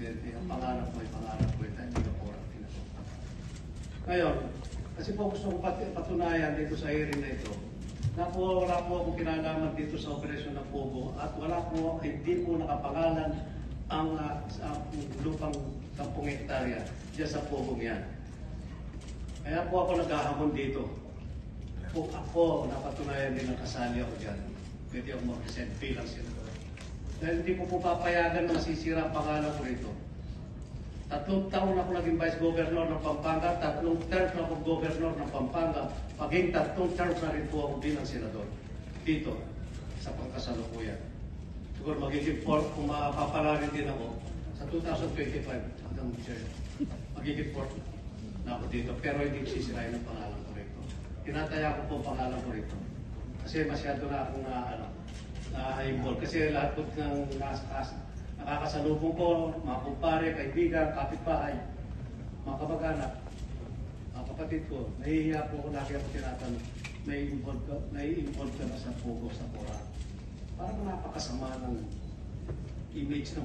Presidente, ang pangarap mo ay pangarap ko, hindi ka po ang pinasukan. Ngayon, kasi po gusto kong pat- patunayan dito sa hearing na ito, na po wala po akong kinalaman dito sa operasyon ng Pogo at wala po, hindi po nakapangalan ang sa lupang 10 hektarya dyan sa Pogo yan. Kaya po ako naghahamon dito. Kung ako napatunayan din ang kasali ako dyan, pwede ako mag-present bilang senador. Dahil hindi ko po papayagan na masisira ang pangalan ko rito. Tatlong taon ako naging Vice Governor ng Pampanga, tatlong term na ako Governor ng Pampanga, maging tatlong term na rin po ako bilang senador dito sa pagkasalukuyan. Siguro magiging fourth kung mapapalarin din ako sa 2025 hanggang June. Magiging fourth na ako dito pero hindi sisirain ang pangalan ko rito. Tinataya ko po ang pangalan ko rito. Kasi masyado na akong na, ano, na-involve. Kasi lahat po ng nasa nakakasalubong ko, mga kumpare, kaibigan, kapitbahay, mga kamag-anak, mga kapatid ko, nahihiya po ako lagi ako tinatanong, may involved ka, may involved ka na sa pugo sa Quran. Parang napakasama ng image ng